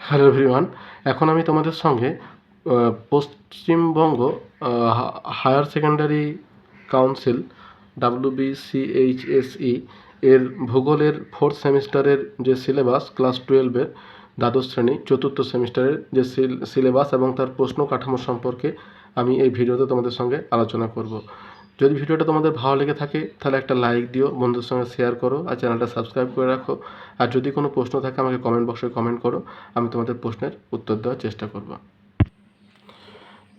Hello everyone এখন আমি তোমাদের সঙ্গে Paschimbanga higher secondary council WBCHSE এর ভূগোলের ফোর্থ সেমিস্টারের যে সিলেবাস ক্লাস টুয়েলভের দ্বাদশ শ্রেণি, চতুর্থ সেমিস্টারের যে সিলেবাস এবং তার প্রশ্ন কাঠামো সম্পর্কে আমি এই ভিডিওতে তোমাদের সঙ্গে আলোচনা করব। যদি ভিডিওটা তোমাদের ভালো লেগে থাকে, তাহলে একটা লাইক দিও, বন্ধুদের সঙ্গে শেয়ার করো আর চ্যানেলটা সাবস্ক্রাইব করে রাখো। আর যদি কোনো প্রশ্ন থাকে, আমাকে কমেন্ট বক্সে কমেন্ট করো, আমি তোমাদের প্রশ্নের উত্তর দেওয়ার চেষ্টা করব।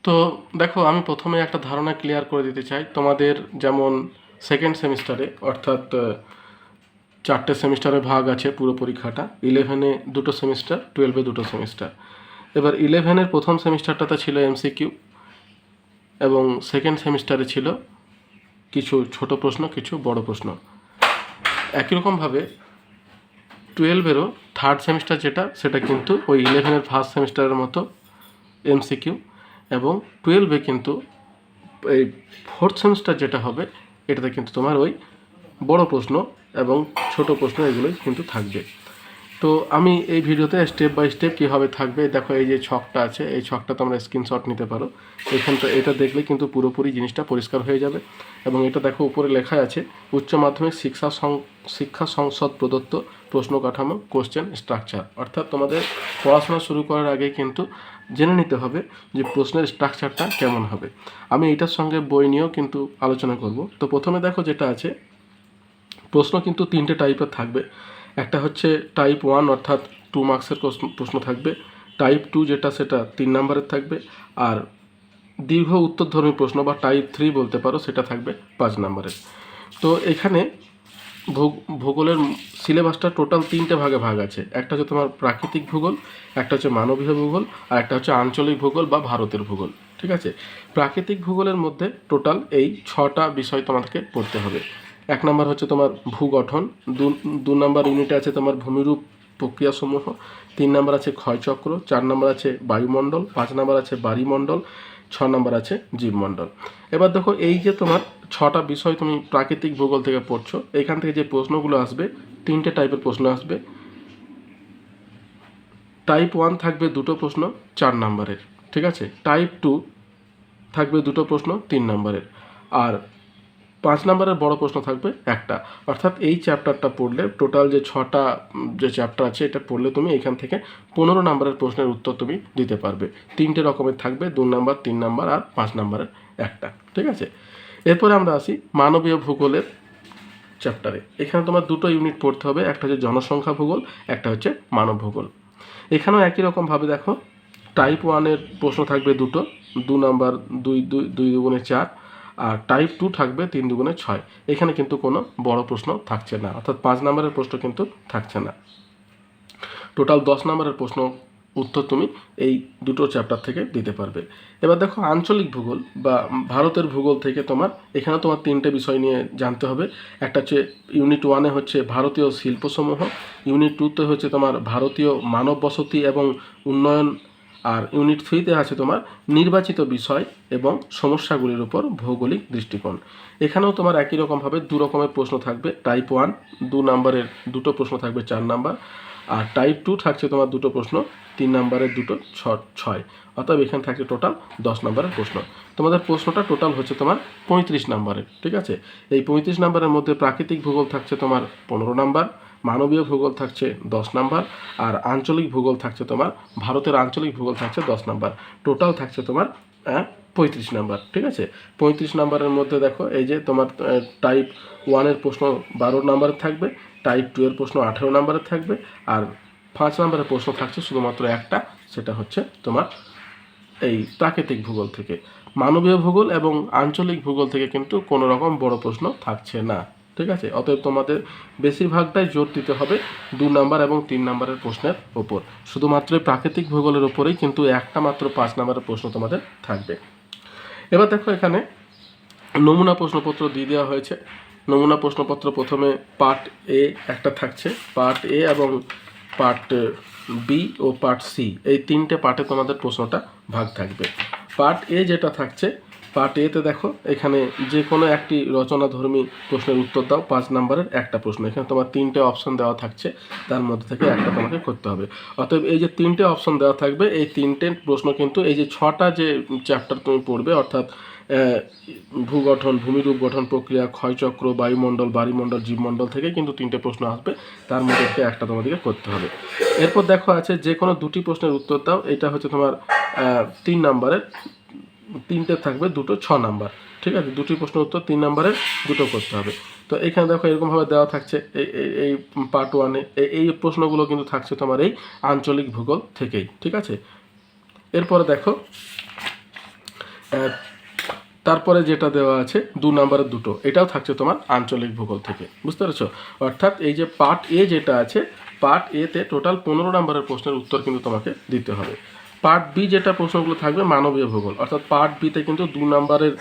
তো দেখো, আমি প্রথমে একটা ধারণা ক্লিয়ার করে দিতে চাই। তোমাদের যেমন সেকেন্ড সেমিস্টারে অর্থাৎ চারটে সেমিস্টারের ভাগ আছে পুরো পরীক্ষাটা। ইলেভেনে দুটো সেমিস্টার টুয়েলভে দুটো সেমিস্টার এবার ইলেভেনের প্রথম সেমিস্টারটাতে ছিল এমসিকিউ এবং সেকেন্ড সেমিস্টারে ছিল কিছু ছোট প্রশ্ন, কিছু বড় প্রশ্ন। একই রকমভাবে টুয়েলভেরও থার্ড সেমিস্টার যেটা, সেটা কিন্তু ওই ইলেভেনের ফার্স্ট সেমিস্টারের মতো এমসিকিউ এবং টুয়েলভে কিন্তু এই ফোর্থ সেমিস্টার যেটা হবে, এটাতে কিন্তু তোমার ওই বড় প্রশ্ন এবং ছোট প্রশ্ন এগুলোই কিন্তু থাকবে। তো আমি এই ভিডিওতে স্টেপ বাই স্টেপ কীভাবে থাকবে, দেখো এই যে ছকটা আছে, এই ছকটা তোমরা স্ক্রিনশট নিতে পারো। এখানটা এটা দেখলে কিন্তু পুরোপুরি জিনিসটা পরিষ্কার হয়ে যাবে। এবং এটা দেখো উপরে লেখা আছে, উচ্চ মাধ্যমিক শিক্ষা শিক্ষা সংসদ প্রদত্ত প্রশ্ন কাঠামো কোশ্চেন স্ট্রাকচার অর্থাৎ তোমাদের পড়াশোনা শুরু করার আগে কিন্তু জেনে নিতে হবে যে প্রশ্নের স্ট্রাকচারটা কেমন হবে। আমি এটার সঙ্গে বই নিয়েও কিন্তু আলোচনা করব। তো প্রথমে দেখো যেটা আছে, প্রশ্ন কিন্তু তিনটে টাইপের থাকবে। একটা হচ্ছে টাইপ ওয়ান অর্থাৎ টু মার্কসের প্রশ্ন থাকবে। টাইপ টু যেটা, সেটা তিন নম্বরের থাকবে। আর দীর্ঘ উত্তরধর্মী প্রশ্ন বা টাইপ থ্রি বলতে পারো, সেটা থাকবে পাঁচ নম্বরের। তো এখানে ভূগোলের সিলেবাসটা টোটাল তিনটে ভাগে ভাগ আছে। একটা হচ্ছে তোমার প্রাকৃতিক ভূগোল, একটা হচ্ছে মানবীয় ভূগোল, আর একটা হচ্ছে আঞ্চলিক ভূগোল বা ভারতের ভূগোল। ঠিক আছে? প্রাকৃতিক ভূগোলের মধ্যে টোটাল এই ছটা বিষয় তোমাদেরকে পড়তে হবে। এক নম্বর হচ্ছে তোমার ভূগঠন, দু দু নম্বর ইউনিটে আছে তোমার ভূমিরূপ প্রক্রিয়াসমূহ, তিন নম্বর আছে ক্ষয়চক্র, চার নম্বর আছে বায়ুমণ্ডল, পাঁচ নম্বর আছে বাড়িমণ্ডল ছ নম্বর আছে জীবমণ্ডল। এবার দেখো এই যে তোমার ছটা বিষয় তুমি প্রাকৃতিক ভূগোল থেকে পড়ছো, এখান থেকে যে প্রশ্নগুলো আসবে, তিনটে টাইপের প্রশ্ন আসবে। টাইপ ওয়ান থাকবে দুটো প্রশ্ন, চার নম্বরের, ঠিক আছে? টাইপ টু থাকবে দুটো প্রশ্ন, তিন নম্বরের। আর পাঁচ নম্বরের বড় প্রশ্ন থাকবে একটা। অর্থাৎ এই চ্যাপ্টারটা পড়লে টোটাল যে ছটা, যে চ্যাপ্টার আছে, এটা পড়লে তুমি এখান থেকে পনেরো নম্বরের প্রশ্নের উত্তর তুমি দিতে পারবে। তিনটে রকমের থাকবে, দু নম্বর, তিন নম্বর আর পাঁচ নম্বরের একটা, ঠিক আছে? এরপরে আমরা আসি মানবীয় ভূগোলের চ্যাপ্টারে। এখানে তোমার দুটো ইউনিট পড়তে হবে, একটা হচ্ছে জনসংখ্যা ভূগোল, একটা হচ্ছে মানব ভূগোল। এখানেও একই রকমভাবে দেখো টাইপ ওয়ানের প্রশ্ন থাকবে দুটো, দু নাম্বার, দুই দুই দুই দুগুণে চার আর টাইপ টু থাকবে তিন দুগুণে ছয়। এখানে কিন্তু কোনো বড় প্রশ্ন থাকছে না। অর্থাৎ পাঁচ নম্বরের প্রশ্ন কিন্তু থাকছে না। টোটাল দশ নম্বরের প্রশ্ন উত্তর তুমি এই দুটো চ্যাপ্টার থেকে দিতে পারবে। এবার দেখো, আঞ্চলিক ভূগোল বা ভারতের ভূগোল থেকে তোমার, এখানে তোমার তিনটে বিষয় নিয়ে জানতে হবে। একটা হচ্ছে ইউনিট ওয়ানে হচ্ছে ভারতীয় শিল্পসমূহ ইউনিট টুতে হচ্ছে তোমার ভারতীয় মানব বসতি এবং উন্নয়ন আর ইউনিট থ্রিতে আছে তোমার নির্বাচিত বিষয় এবং সমস্যাগুলির উপর ভৌগোলিক দৃষ্টিকোণ। এখানেও তোমার একই রকমভাবে দু রকমের প্রশ্ন থাকবে। টাইপ ওয়ান দু নাম্বারের দুটো প্রশ্ন থাকবে চার নাম্বার। আর টাইপ টু থাকছে তোমার দুটো প্রশ্ন, তিন নাম্বারের দুটো ছ, ছয়। অর্থাৎ এখানে থাকছে টোটাল দশ নাম্বারের প্রশ্ন। তোমাদের প্রশ্নটা টোটাল হচ্ছে তোমার পঁয়ত্রিশ নাম্বারের, ঠিক আছে? এই পঁয়ত্রিশ নাম্বারের মধ্যে প্রাকৃতিক ভূগোল থাকছে তোমার পনেরো নাম্বার। মানবীয় ভূগোল থাকছে দশ নাম্বার আর আঞ্চলিক ভূগোল থাকছে তোমার, ভারতের আঞ্চলিক ভূগোল থাকছে দশ নাম্বার। টোটাল থাকছে তোমার পঁয়ত্রিশ নাম্বার, ঠিক আছে? পঁয়ত্রিশ নাম্বারের মধ্যে দেখো, এই যে তোমার টাইপ ওয়ানের প্রশ্ন বারো নাম্বারের থাকবে টাইপ টু এর প্রশ্ন আঠেরো নাম্বারের থাকবে, আর পাঁচ নাম্বারের প্রশ্ন থাকছে শুধুমাত্র একটা, সেটা হচ্ছে তোমার এই প্রাকৃতিক ভূগোল থেকে। মানবীয় ভূগোল এবং আঞ্চলিক ভূগোল থেকে কিন্তু কোনো রকম বড় প্রশ্ন থাকছে না। ঠিক আছে? অতএব তোমাদের বেশিরভাগটাই জোর দিতে হবে দু নাম্বার এবং তিন নাম্বারের প্রশ্নের ওপর। শুধুমাত্র প্রাকৃতিক ভূগোলের ওপরেই কিন্তু একটা মাত্র পাঁচ নাম্বারের প্রশ্ন তোমাদের থাকবে। এবার দেখো এখানে নমুনা প্রশ্নপত্র দিয়ে দেওয়া হয়েছে। নমুনা প্রশ্নপত্র প্রথমে পার্ট এ একটা থাকছে। পার্ট এ এবং পার্ট বি ও পার্ট সি এই তিনটে পার্টে তোমাদের প্রশ্নটা ভাগ থাকবে। পার্ট এ যেটা থাকছে পার্ট এতে দেখো, এখানে যে কোনো একটি রচনাধর্মী প্রশ্নের উত্তর দাও, পাঁচ নম্বরের একটা প্রশ্ন। এখানে তোমার তিনটে অপশন দেওয়া থাকছে, তার মধ্যে থেকে একটা তোমাকে করতে হবে। অতএব এই যে তিনটে অপশন দেওয়া থাকবে, এই তিনটে প্রশ্ন কিন্তু এই যে ছটা যে চ্যাপ্টার তুমি পড়বে, অর্থাৎ ভূগঠন ভূমিরূপ গঠন প্রক্রিয়া ক্ষয়চক্র বায়ুমণ্ডল বায়ুমণ্ডল জীবমণ্ডল থেকে কিন্তু তিনটে প্রশ্ন আসবে, তার মধ্যে থেকে একটা তোমাদেরকে করতে হবে। এরপর দেখো আছে যে কোনো দুটি প্রশ্নের উত্তর দাও, এটা হচ্ছে তোমার তিন নম্বরের তিনটে থাকবে, দুটো ছ নাম্বার, ঠিক আছে? দুটি প্রশ্নের উত্তর, তিন নাম্বারের দুটো করতে হবে। তো এখানে দেখো এরকমভাবে দেওয়া থাকছে, এই- এই পার্ট ওয়ানে এই প্রশ্নগুলো কিন্তু থাকছে তোমার এই আঞ্চলিক ভূগোল থেকেই, ঠিক আছে? এরপরে দেখো তারপরে যেটা দেওয়া আছে, দু নম্বরের দুটো, এটাও থাকছে তোমার আঞ্চলিক ভূগোল থেকে, বুঝতে পেরেছ? অর্থাৎ এই যে পার্ট এ যেটা আছে পার্ট এতে টোটাল পনেরো নম্বরের প্রশ্নের উত্তর কিন্তু তোমাকে দিতে হবে। পার্ট বি যেটা প্রশ্নগুলো থাকবে, মানবীয় ভূগোল। অর্থাৎ পার্ট বিতে কিন্তু দু নম্বরের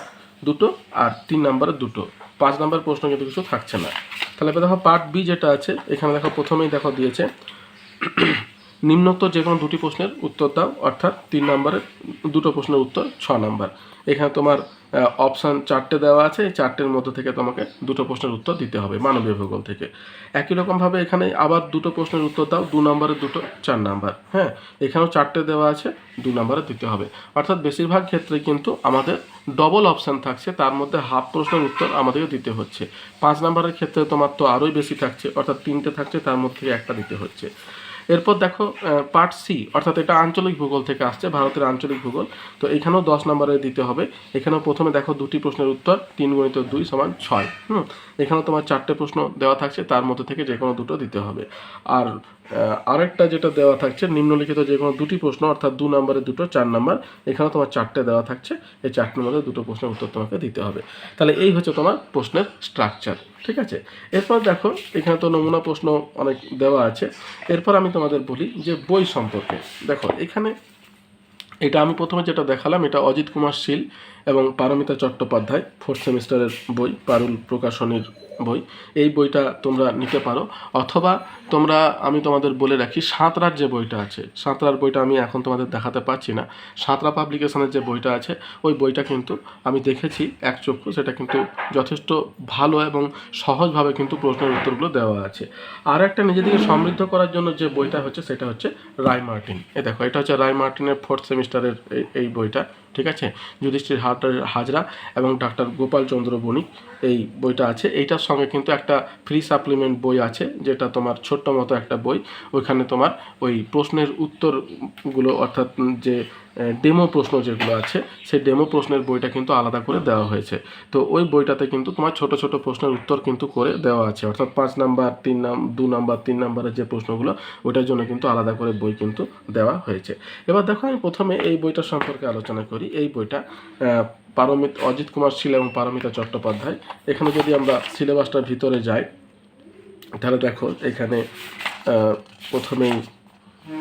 দুটো আর তিন নম্বরের দুটো। পাঁচ নম্বর প্রশ্ন কিন্তু কিছু থাকছে না। তাহলে দেখো পার্ট বি যেটা আছে, এখানে দেখো প্রথমেই দেখো দিয়েছে নিম্নোক্ত যে কোনো দুটি প্রশ্নের উত্তর দাও, অর্থাৎ তিন নম্বরের, দুটো প্রশ্নের উত্তর, ছ নাম্বার। এখানে তোমার অপশান চারটে দেওয়া আছে, এই চারটের মধ্যে থেকে তোমাকে দুটো প্রশ্নের উত্তর দিতে হবে মানবীয় ভূগোল থেকে। একই রকমভাবে এখানে আবার দুটো প্রশ্নের উত্তর দাও, দু নম্বরের দুটো, চার নাম্বার। হ্যাঁ এখানেও চারটে দেওয়া আছে, দু নম্বরে দিতে হবে। অর্থাৎ বেশিরভাগ ক্ষেত্রে কিন্তু আমাদের ডবল অপশান থাকছে, তার মধ্যে হাফ প্রশ্নের উত্তর আমাদেরকে দিতে হচ্ছে। পাঁচ নম্বরের ক্ষেত্রে তোমার তো আরোই বেশি থাকছে, অর্থাৎ তিনটে থাকছে, তার মধ্যে একটা দিতে হচ্ছে। এরপর দেখো পার্ট সি অর্থাৎ এটা আঞ্চলিক ভূগোল থেকে আসছে, ভারতের আঞ্চলিক ভূগোল। তো এখানেও দশ নম্বরে দিতে হবে। এখানেও প্রথমে দেখো দুটি প্রশ্নের উত্তর, তিন গণিত দুই সমান ছয়। হুম, এখানেও তোমার চারটে প্রশ্ন দেওয়া থাকছে, তার মধ্যে থেকে যে কোনো দুটো দিতে হবে। আর আরেকটা যেটা দেওয়া থাকছে, নিম্নলিখিত যে কোনো দুটি প্রশ্ন, অর্থাৎ দু নম্বরে দুটো, চার নাম্বার এখানে তোমার চারটে দেওয়া থাকছে। এই চারটের মধ্যে দুটো প্রশ্নের উত্তর তোমাকে দিতে হবে। তাহলে এই হচ্ছে তোমার প্রশ্নের স্ট্রাকচার ঠিক আছে? এরপর দেখো, এখানে তো নমুনা প্রশ্ন অনেক দেওয়া আছে। এরপর আমি তোমাদের বলি যে বই সম্পর্কে। দেখো, এখানে এটা আমি প্রথমে যেটা দেখালাম, এটা অজিত কুমার শীল এবং পারমিতা চট্টোপাধ্যায় ফোর্থ সেমিস্টারের বই, পারুল প্রকাশনীর বই। এই বইটা তোমরা নিতে পারো। অথবা তোমরা, আমি তোমাদের বলে রাখি, সাঁতরার যে বইটা আছে, সাঁতরার বইটা আমি এখন তোমাদের দেখাতে পারছি না। সাঁতরা পাবলিকেশনের যে বইটা আছে, ওই বইটা কিন্তু আমি দেখেছি এক চক্ষু, সেটা কিন্তু যথেষ্ট ভালো এবং সহজভাবে কিন্তু প্রশ্নের উত্তরগুলো দেওয়া আছে। আর একটা নিজেদেরকে সমৃদ্ধ করার জন্য যে বইটা হচ্ছে, সেটা হচ্ছে রায় মার্টিন। এ দেখো, এটা হচ্ছে রায় মার্টিনের ফোর্থ সেমিস্টারের এই- বইটা, ঠিক আছে? যুধিষ্ঠির হাজরা এবং ডাক্তার গোপাল চন্দ্র বণিক। এই বইটা আছে। এইটার সঙ্গে কিন্তু একটা ফ্রি সাপ্লিমেন্ট বই আছে, যেটা তোমার ছোট্ট মতো একটা বই। ওইখানে তোমার ওই প্রশ্নের উত্তরগুলো অর্থাৎ যে ডেমো প্রশ্ন যেগুলো আছে, সেই ডেমো প্রশ্নের বইটা কিন্তু আলাদা করে দেওয়া হয়েছে। তো ওই বইটাতে কিন্তু তোমার ছোট ছোট প্রশ্নের উত্তর কিন্তু করে দেওয়া আছে। অর্থাৎ পাঁচ নাম্বার, তিন নাম, দু নাম্বার, তিন নাম্বারের যে প্রশ্নগুলো ওটার জন্য কিন্তু আলাদা করে বই কিন্তু দেওয়া হয়েছে। এবার দেখো, আমি প্রথমে এই বইটা সম্পর্কে আলোচনা করি। এই বইটা পারমিত, অজিত কুমার শীল এবং পারমিতা চট্টোপাধ্যায়। এখানে যদি আমরা সিলেবাসটার ভিতরে যাই, তাহলে দেখো এখানে প্রথমেই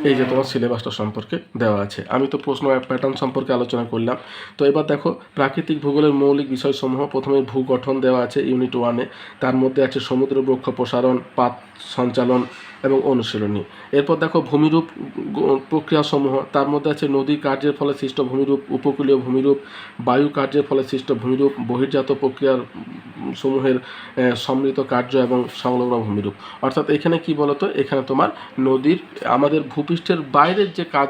এই যে তোমার সিলেবাসটা সম্পর্কে দেওয়া আছে। আমি তো প্রশ্ন প্যাটার্ন সম্পর্কে আলোচনা করলাম। তো এবার দেখো, প্রাকৃতিক ভূগোলের মৌলিক বিষয়সমূহ প্রথমে ভূগঠন দেওয়া আছে ইউনিট ওয়ানে। তার মধ্যে আছে সমুদ্র বৃক্ষ প্রসারণ পাত সঞ্চালন এবং অনুশীলনী। এরপর দেখো ভূমিরূপ প্রক্রিয়াসমূহ, তার মধ্যে আছে নদী কার্যের ফলে সৃষ্ট ভূমিরূপ, উপকূলীয় ভূমিরূপ, বায়ু কার্যের ফলে সৃষ্ট ভূমিরূপ, বহির্জাত প্রক্রিয়ার সমূহের সম্মিলিত কার্য এবং সংলগ্ন ভূমিরূপ। অর্থাৎ এখানে কি বলতো? এখানে তোমার নদীর, আমাদের ভূপৃষ্ঠের বাইরের যে কাজ,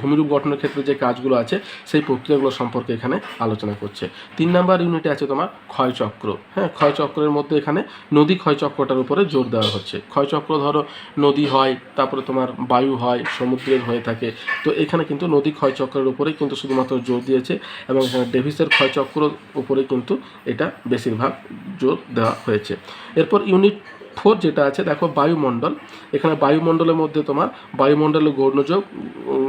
ভূমিরূপ গঠনের ক্ষেত্রে যে কাজগুলো আছে, সেই প্রক্রিয়াগুলো সম্পর্কে এখানে আলোচনা করছে। তিন নাম্বার ইউনিটে আছে তোমার ক্ষয়চক্র হ্যাঁ ক্ষয়চক্রের মধ্যে এখানে নদী ক্ষয়চক্রটার উপরে জোর দেওয়া হচ্ছে। ক্ষয়চক্র ধরো নদী হয় তারপরে তোমার বায়ু হয় সমুদ্রের হয়ে থাকে। তো এখানে কিন্তু নদী ক্ষয়চক্রের উপরেই কিন্তু শুধুমাত্র জোর দিয়েছে এবং এখানে ডেভিসের ক্ষয়চক্র উপরে কিন্তু এটা বেশিরভাগ জোর দেওয়া হয়েছে। এরপর ইউনিট ফোর যেটা আছে দেখো বায়ুমণ্ডল। এখানে বায়ুমণ্ডলের মধ্যে তোমার বায়ুমণ্ডলের উম,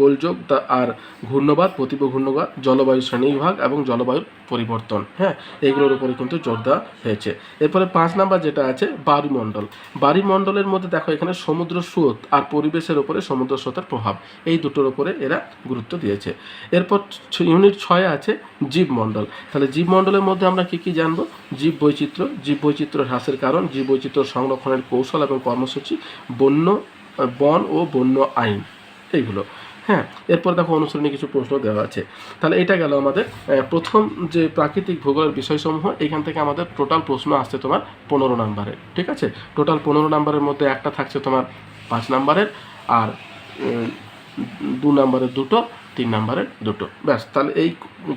গোলযোগ আর ঘূর্ণবাদ প্রতিপ ঘূর্ণবাদ জলবায়ু শ্রেণীবিভাগ এবং জলবায়ুর পরিবর্তন। হ্যাঁ এইগুলোর উপরে কিন্তু জোর দেওয়া হয়েছে। এরপরে পাঁচ নাম্বার যেটা আছে, বায়ুমণ্ডল। বায়ুমণ্ডলের মধ্যে দেখো এখানে সমুদ্র স্রোত আর পরিবেশের উপরে সমুদ্র স্রোতের প্রভাব। এই দুটোর উপরে এরা গুরুত্ব দিয়েছে। এরপর ইউনিট ছয়ে আছে জীবমণ্ডল। তাহলে জীবমণ্ডলের মধ্যে আমরা কি কি জানব? জীব বৈচিত্র্য জীব বৈচিত্র্য হ্রাসের কারণ জীব বৈচিত্র্য সংরক্ষণের কৌশল এবং কর্মসূচি, বন্য, বন ও বন্য আইন। এইগুলো। হ্যাঁ এরপর দেখো অনুসরণী কিছু প্রশ্ন দেওয়া আছে। তাহলে এটা গেল আমাদের প্রথম যে প্রাকৃতিক ভূগোলের বিষয়সমূহ, এখান থেকে আমাদের টোটাল প্রশ্ন আসছে তোমার পনেরো নাম্বারের, ঠিক আছে? টোটাল পনেরো নাম্বারের মধ্যে একটা থাকছে তোমার পাঁচ নাম্বারের, আর দু নাম্বারের দুটো তিন নাম্বারের দুটো। ব্যাস, তাহলে এই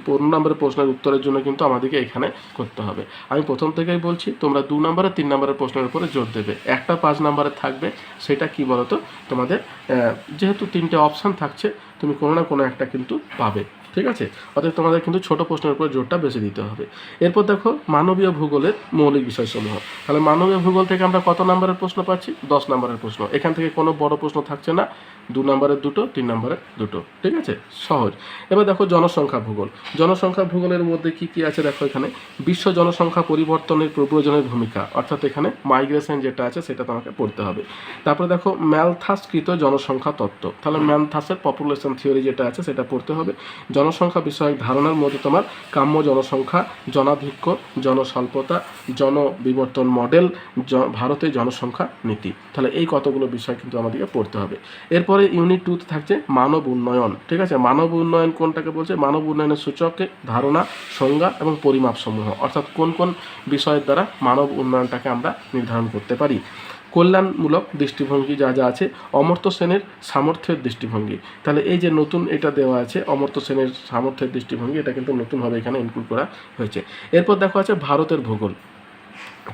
পনেরো নম্বরের প্রশ্নের উত্তরের জন্য কিন্তু আমাদেরকে এখানে করতে হবে। আমি প্রথম থেকেই বলছি, তোমরা দু নম্বরের তিন নম্বরের প্রশ্নের উপরে জোর দেবে। একটা পাঁচ নম্বরে থাকবে, সেটা কি বলতো? তোমাদের যেহেতু তিনটে অপশান থাকছে, তুমি কোনো না কোনো একটা কিন্তু পাবে, ঠিক আছে? অতএব তোমাদের কিন্তু ছোট প্রশ্নের উপর জোরটা বেশি দিতে হবে। এরপর দেখো, মানবীয় ভূগোলের মৌলিক বিষয়সমূহ। তাহলে মানবীয় ভূগোল থেকে আমরা কত নম্বরের প্রশ্ন পাচ্ছি? দশ নম্বরের প্রশ্ন। এখান থেকে কোনো বড় প্রশ্ন থাকছে না। দু নম্বরের দুটো, তিন নম্বরের দুটো, ঠিক আছে? সহজ। এবার দেখো জনসংখ্যা ভূগোল। জনসংখ্যা ভূগোলের মধ্যে কি কি আছে দেখো এখানে? বিশ্ব জনসংখ্যা পরিবর্তনের প্রয়োজনের ভূমিকা, অর্থাৎ এখানে মাইগ্রেশন যেটা আছে সেটা তোমাকে পড়তে হবে। তারপরে দেখো ম্যালথাসকৃত জনসংখ্যা তত্ত্ব। তাহলে ম্যালথাসের পপুলেশন থিওরি যেটা আছে সেটা পড়তে হবে। জনসংখ্যা বিষয়ক ধারণার মধ্যে তোমার কাম্য জনসংখ্যা, জনাধিক্য, জনস্বল্পতা, জনবিবর্তন মডেল ভারতের জনসংখ্যা নীতি। তাহলে এই কতগুলো বিষয় কিন্তু আমাদেরকে পড়তে হবে। এরপরে ইউনিট টুতে থাকছে মানব উন্নয়ন, ঠিক আছে? মানব উন্নয়ন কোনটাকে বলছে? মানব উন্নয়নের সূচকে ধারণা, সংজ্ঞা এবং পরিমাপ সমূহ অর্থাৎ কোন কোন বিষয়ের দ্বারা মানব উন্নয়নটাকে আমরা নির্ধারণ করতে পারি? কল্যাণমূলক দৃষ্টিভঙ্গি যা যা আছে, অমর্ত্য সেনের সামর্থ্যের দৃষ্টিভঙ্গি। তাহলে এই যে নতুন এটা দেওয়া আছে, অমর্ত্য সেনের সামর্থ্যের দৃষ্টিভঙ্গি, এটা কিন্তু নতুনভাবে এখানে ইনক্লুড করা হয়েছে। এরপর দেখো আছে ভারতের ভূগোল।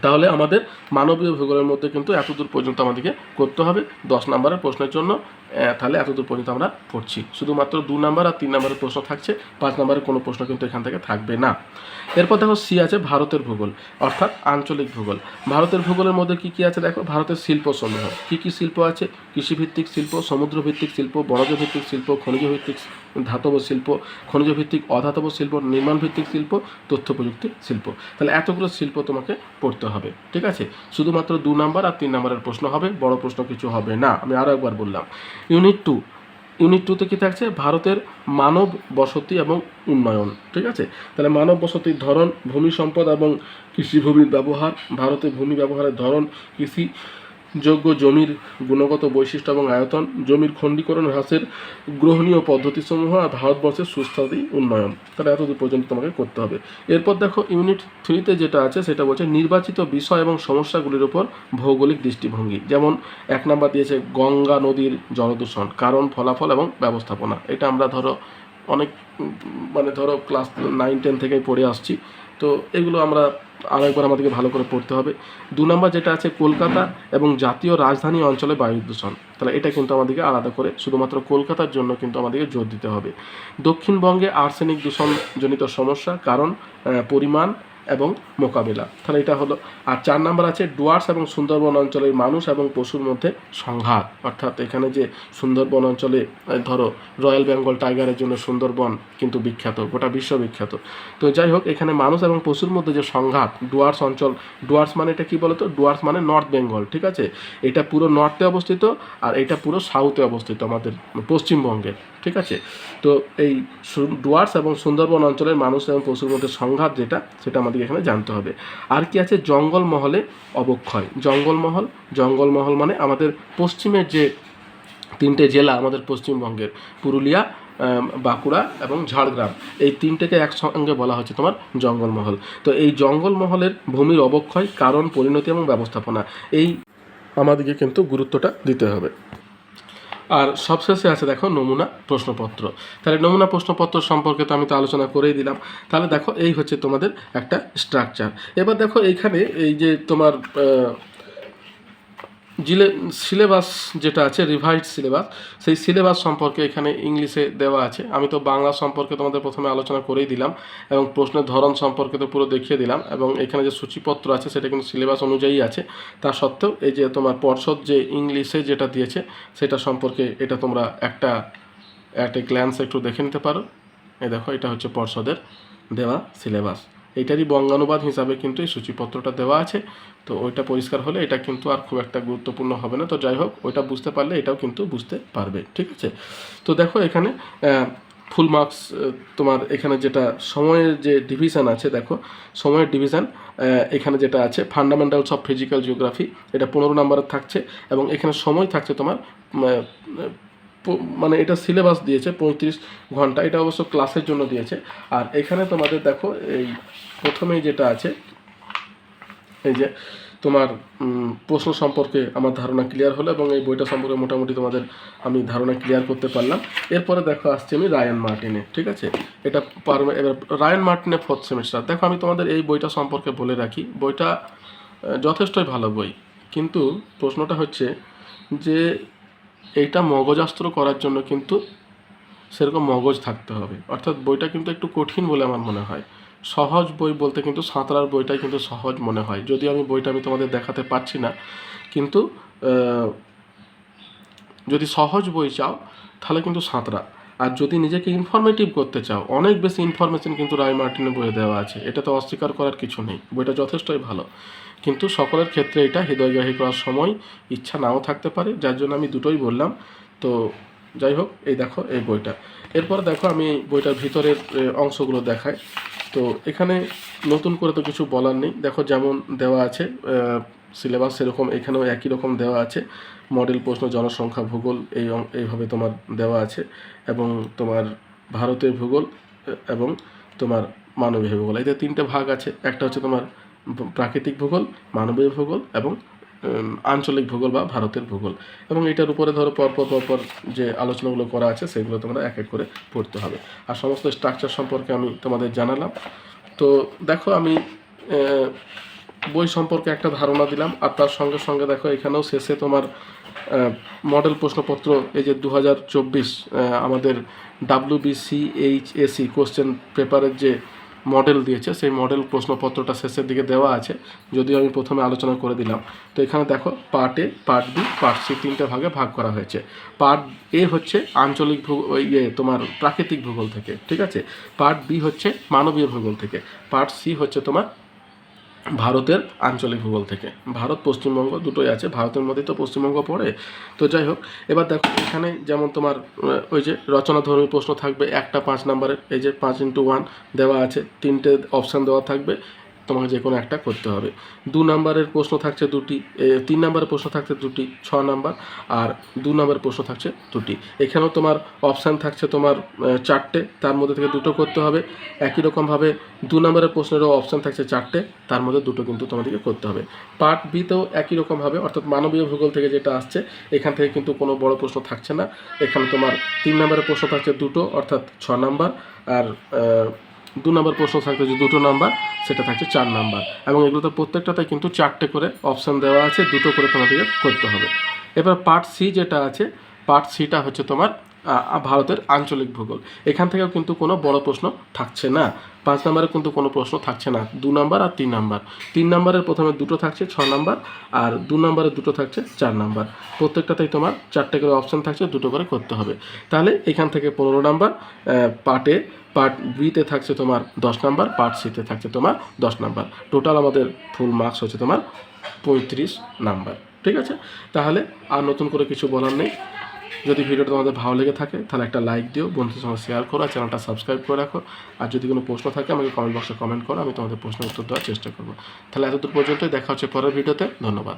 তাহলে আমাদের মানবীয় ভূগোলের মধ্যে কিন্তু এতদূর পর্যন্ত আমাদেরকে করতে হবে। দশ নম্বরের প্রশ্নের জন্য তাহলে এতদূর পর্যন্ত আমরা পড়ছি। শুধুমাত্র দু নম্বর আর তিন নম্বরের প্রশ্ন থাকছে, পাঁচ নম্বরের কোনো প্রশ্ন কিন্তু এখান থেকে থাকবে না। এরপর দেখো সি আছে ভারতের ভূগোল, অর্থাৎ আঞ্চলিক ভূগোল। ভারতের ভূগোলের মধ্যে কি কি আছে দেখো? ভারতের শিল্প সমূহ। কি কি শিল্প আছে? কৃষিভিত্তিক শিল্প, সমুদ্রভিত্তিক শিল্প বনজ ভিত্তিক শিল্প খনিজ ভিত্তিক ধাতব শিল্প খনিজ ভিত্তিক অধাতব শিল্প নির্মাণ ভিত্তিক শিল্প তথ্য প্রযুক্তি শিল্প। তাহলে এতগুলো শিল্প তোমাকে পড়তে হবে, ঠিক আছে? শুধুমাত্র দু নাম্বার আর তিন নাম্বারের প্রশ্ন হবে, বড় প্রশ্ন কিছু হবে না। আমি আরও একবার বললাম, ইউনিট টু, ইউনিট টুতে কী থাকছে? ভারতের মানব বসতি এবং উন্নয়ন, ঠিক আছে? তাহলে মানব বসতির ধরন, ভূমি সম্পদ এবং কৃষিভূমির ব্যবহার, ভারতে ভূমি ব্যবহারের ধরন, কৃষি যোগ্য জমির গুণগত বৈশিষ্ট্য এবং আয়তন, জমির খণ্ডীকরণ হ্রাসের গ্রহণীয় পদ্ধতিসমূহ আর ভারতবর্ষের সুস্থাদি উন্নয়ন। তাহলে এতদূর পর্যন্ত তোমাকে করতে হবে। এরপর দেখো, ইউনিট থ্রিতে যেটা আছে, সেটা বলছে নির্বাচিত বিষয় এবং সমস্যাগুলির উপর ভৌগোলিক দৃষ্টিভঙ্গি। যেমন এক নাম্বার দিয়েছে গঙ্গা নদীর জলদূষণ, কারণ, ফলাফল এবং ব্যবস্থাপনা। এটা আমরা ধরো অনেক মানে ধরো ক্লাস নাইন টেন থেকেই পড়ে আসছি। তো এগুলো আমরা আরও একবার আমাদেরকে ভালো করে পড়তে হবে। দু নম্বর যেটা আছে, কলকাতা এবং জাতীয় রাজধানী অঞ্চলে বায়ু দূষণ। তাহলে এটা কিন্তু আমাদেরকে আলাদা করে শুধুমাত্র কলকাতার জন্য কিন্তু আমাদেরকে জোর দিতে হবে। দক্ষিণবঙ্গে আর্সেনিক দূষণজনিত সমস্যা, কারণ পরিমাণ এবং মোকাবিলা। তাহলে এটা হলো আর চার নাম্বার আছে ডুয়ার্স এবং সুন্দরবন অঞ্চলের মানুষ এবং পশুর মধ্যে সংঘাত। অর্থাৎ এখানে যে সুন্দরবন অঞ্চলে ধরো, রয়্যাল বেঙ্গল টাইগারের জন্য সুন্দরবন কিন্তু বিখ্যাত, গোটা বিশ্ব বিখ্যাত। তো যাই হোক, এখানে মানুষ এবং পশুর মধ্যে যে সংঘাত, ডুয়ার্স অঞ্চল ডুয়ার্স মানে এটা কি বলতো? ডুয়ার্স মানে নর্থ বেঙ্গল, ঠিক আছে? এটা পুরো নর্থে অবস্থিত আর এটা পুরো সাউথে অবস্থিত আমাদের পশ্চিমবঙ্গের। ঠিক আছে? তো এই ডুয়ার্স এবং সুন্দরবন অঞ্চলের মানুষ এবং পশুর মধ্যে সংঘাত যেটা, সেটা আমাদের এখানে জানতে হবে। আর কি আছে? জঙ্গলমহলে অবক্ষয়। জঙ্গলমহল জঙ্গলমহল মানে আমাদের পশ্চিমের যে তিনটে জেলা আমাদের পশ্চিমবঙ্গের, পুরুলিয়া বাঁকুড়া এবং ঝাড়গ্রাম। এই তিনটেকে একসঙ্গে বলা হচ্ছে তোমার জঙ্গলমহল। তো এই জঙ্গলমহলের ভূমির অবক্ষয়, কারণ, পরিণতি এবং ব্যবস্থাপনা, এই আমাদেরকে কিন্তু গুরুত্বটা দিতে হবে। আর সবশেষে আছে দেখো নমুনা প্রশ্নপত্র। তাহলে নমুনা প্রশ্নপত্র সম্পর্কে তো আমি তো আলোচনা করেই দিলাম। তাহলে দেখো এই হচ্ছে তোমাদের একটা স্ট্রাকচার এবার দেখো এইখানে এই যে তোমার জিলে, সিলেবাস যেটা আছে রিভাইড সিলেবাস, সেই সিলেবাস সম্পর্কে এখানে ইংলিশে দেওয়া আছে। আমি তো বাংলা সম্পর্কে তোমাদের প্রথমে আলোচনা করেই দিলাম এবং প্রশ্নের ধরন সম্পর্কে তো পুরো দেখিয়ে দিলাম এবং এখানে যে সূচিপত্র আছে, সেটা কিন্তু সিলেবাস অনুযায়ী আছে। তা সত্ত্বেও এই যে তোমার পর্ষদ যে ইংলিশে যেটা দিয়েছে, সেটা সম্পর্কে এটা তোমরা একটা একটা গ্ল্যান্স একটু দেখে নিতে পারো। এই দেখো, এটা হচ্ছে পর্ষদের দেওয়া সিলেবাস। এইটারই বঙ্গানুবাদ হিসাবে কিন্তু এই সূচিপত্রটা দেওয়া আছে। তো ওইটা পরিষ্কার হলে এটা কিন্তু আর খুব একটা গুরুত্বপূর্ণ হবে না। তো যাই হোক, ওইটা বুঝতে পারলে এটাও কিন্তু বুঝতে পারবে, ঠিক আছে? তো দেখো এখানে ফুল মার্কস তোমার এখানে যেটা সময়ের যে ডিভিশন আছে, দেখো, সময়ের ডিভিশন এখানে যেটা আছে, ফান্ডামেন্টালস অফ ফিজিক্যাল জিওগ্রাফি, এটা পনেরো নম্বরের থাকছে এবং এখানে সময় থাকছে তোমার মানে এটা সিলেবাস দিয়েছে পঁয়ত্রিশ ঘণ্টা, এটা অবশ্য ক্লাসের জন্য দিয়েছে। আর এখানে তোমাদের দেখো এই প্রথমেই যেটা আছে, এই যে তোমার প্রশ্ন সম্পর্কে আমার ধারণা ক্লিয়ার হলো এবং এই বইটা সম্পর্কে মোটামুটি তোমাদের আমি ধারণা ক্লিয়ার করতে পারলাম। এরপরে দেখো, আসছি আমি রায়ান মার্টিনে, ঠিক আছে? এটা পারবে এবার রায়ান মার্টিনের ফোর্থ সেমিস্টার দেখো, আমি তোমাদের এই বইটা সম্পর্কে বলে রাখি। বইটা যথেষ্টই ভালো বই। কিন্তু প্রশ্নটা হচ্ছে যে এইটা মগজাস্ত্র করার জন্য কিন্তু সেরকম মগজ থাকতে হবে। অর্থাৎ বইটা কিন্তু একটু কঠিন বলে আমার মনে হয়। সহজ বই বলতে কিন্তু সাঁতরার বইটাই কিন্তু সহজ মনে হয়। যদিও আমি বইটা আমি তোমাদের দেখাতে পারছি না, কিন্তু যদি সহজ বই চাও, তাহলে কিন্তু সাঁতরা। আর যদি নিজেকে ইনফরমেটিভ করতে চাও, অনেক বেশি ইনফরমেশন কিন্তু রায় মার্টিনের বইয়ে দেওয়া আছে। এটা তো অস্বীকার করার কিছু নেই। বইটা যথেষ্টই ভালো। কিন্তু সকলের ক্ষেত্রে এটা হৃদয়গ্রাহী করার সময় ইচ্ছা নাও থাকতে পারে, যার জন্য আমি দুটোই বললাম। তো যাই হোক, এই দেখো, এই বইটা। এরপর দেখো আমি বইটার ভিতরের অংশগুলো দেখাই। তো এখানে নতুন করে তো কিছু বলার নেই। দেখো যেমন দেওয়া আছে সিলেবাস সেরকম, এখানেও একই রকম দেওয়া আছে। মডেল, প্রশ্ন, জনসংখ্যা, ভূগোল, এই এইভাবে তোমার দেওয়া আছে। এবং তোমার ভারতের ভূগোল এবং তোমার মানবীয় ভূগোল। এতে তিনটে ভাগ আছে, একটা হচ্ছে তোমার প্রাকৃতিক ভূগোল, মানবীয় ভূগোল, এবং আঞ্চলিক ভূগোল বা ভারতের ভূগোল। এবং এটার উপরে ধরো পরপর পরপর যে আলোচনাগুলো করা আছে, সেগুলো তোমরা এক এক করে পড়তে হবে। আর সমস্ত স্ট্রাকচার সম্পর্কে আমি তোমাদের জানালাম। তো দেখো আমি বই সম্পর্কে একটা ধারণা দিলাম, আর তার সঙ্গে সঙ্গে দেখো এখানেও শেষে তোমার মডেল প্রশ্নপত্র, এই যে দু হাজার চব্বিশ আমাদের ডাব্লিউ বিসিএইচএসি কোশ্চেন পেপারের যে মডেল দিয়েছে, সেই মডেল প্রশ্নপত্রটা শেষের দিকে দেওয়া আছে, যদিও আমি প্রথমে আলোচনা করে দিলাম। তো এখানে দেখো part A part B part C তিনটে ভাগে ভাগ করা হয়েছে। পার্ট এ হচ্ছে আঞ্চলিক ভূ ওই ইয়ে তোমার প্রাকৃতিক ভূগোল থেকে, ঠিক আছে? পার্ট বি হচ্ছে মানবীয় ভূগোল থেকে পার্ট সি হচ্ছে তোমার ভারতের আঞ্চলিক ভূগোল থেকে। ভারত, পশ্চিমবঙ্গ দুটোই আছে। ভারতের মধ্যেই তো পশ্চিমবঙ্গ পড়ে। তো যাই হোক, এবার দেখো, এখানে যেমন তোমার ওই যে রচনাধর্মী প্রশ্ন থাকবে, একটা পাঁচ নাম্বারের, এই যে পাঁচ ইন্টু ওয়ান দেওয়া আছে, তিনটে অপশান দেওয়া থাকবে। তোমাকে যে কোনো একটা করতে হবে। দু নম্বরের প্রশ্ন থাকছে দুটি তিন নম্বরের প্রশ্ন থাকছে দুটি, ছ নম্বর, আর দু নম্বরের প্রশ্ন থাকছে দুটি। এখানেও তোমার অপশান থাকছে তোমার চারটে, তার মধ্যে থেকে দুটো করতে হবে। একই রকমভাবে দু নম্বরের প্রশ্নেরও অপশান থাকছে চারটে, তার মধ্যে দুটো কিন্তু তোমাদেরকে করতে হবে। পার্ট বিতেও একই রকমভাবে, অর্থাৎ মানবীয় ভূগোল থেকে যেটা আসছে, এখান থেকে কিন্তু কোনো বড় প্রশ্ন থাকছে না। এখানে তোমার তিন নম্বরের প্রশ্ন থাকছে দুটো, অর্থাৎ ছ নম্বর, আর দু নম্বর প্রশ্ন থাকছে যে দুটো নাম্বার, সেটা থাকছে চার নাম্বার। এবং এগুলোতে প্রত্যেকটাতে কিন্তু চারটে করে অপশান দেওয়া আছে, দুটো করে তোমাদেরকে করতে হবে। এবার পার্ট সি যেটা আছে পার্ট সিটা হচ্ছে তোমার ভারতের আঞ্চলিক ভূগোল। এখান থেকেও কিন্তু কোনো বড় প্রশ্ন থাকছে না। পাঁচ নম্বরে কিন্তু কোনো প্রশ্ন থাকছে না। দু নাম্বার আর তিন নাম্বার। তিন নাম্বারের প্রথমে দুটো থাকছে, ছ নাম্বার, আর দু নাম্বারে দুটো থাকছে, চার নাম্বার। প্রত্যেকটাতেই তোমার চারটে করে অপশান থাকছে, দুটো করে করতে হবে। তাহলে এখান থেকে পনেরো নাম্বার পার্ট পার্ট বিতে থাকছে তোমার দশ নাম্বার পার্ট সিতে থাকছে তোমার দশ নাম্বার। টোটাল আমাদের ফুল মার্কস হচ্ছে তোমার পঁয়ত্রিশ নাম্বার। ঠিক আছে? তাহলে আর নতুন করে কিছু বলার নেই। যদি ভিডিওটা তোমাদের ভালো লেগে থাকে, তাহলে একটা লাইক দিও, বন্ধুদের সঙ্গে শেয়ার করো আর চ্যানেলটা সাবস্ক্রাইব করে রাখো। আর যদি কোনো প্রশ্ন থাকে, আমাকে কমেন্ট বক্সে কমেন্ট করো, আমি তোমাদের প্রশ্নের উত্তর দেওয়ার চেষ্টা করব। তাহলে এতদূর পর্যন্তই দেখা হচ্ছে পরের ভিডিওতে, ধন্যবাদ।